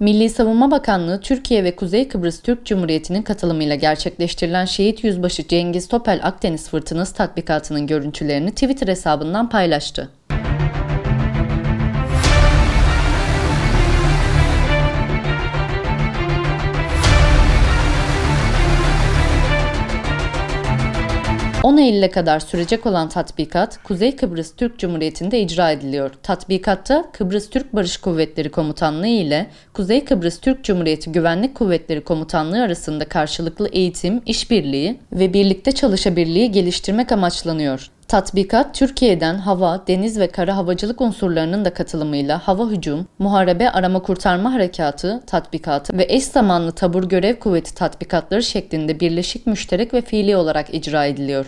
Milli Savunma Bakanlığı Türkiye ve Kuzey Kıbrıs Türk Cumhuriyeti'nin katılımıyla gerçekleştirilen Şehit Yüzbaşı Cengiz Topel Akdeniz Fırtınası tatbikatının görüntülerini Twitter hesabından paylaştı. ...10 Eylül'e kadar sürecek olan tatbikat, Kuzey Kıbrıs Türk Cumhuriyeti'nde icra ediliyor. Tatbikatta Kıbrıs Türk Barış Kuvvetleri Komutanlığı ile Kuzey Kıbrıs Türk Cumhuriyeti Güvenlik Kuvvetleri Komutanlığı arasında karşılıklı eğitim, işbirliği ve birlikte çalışabilirliği geliştirmek amaçlanıyor. Tatbikat, Türkiye'den hava, deniz ve kara havacılık unsurlarının da katılımıyla hava hücum, muharebe arama kurtarma harekatı tatbikatı ve eş zamanlı tabur görev kuvveti tatbikatları şeklinde birleşik müşterek ve fiili olarak icra ediliyor.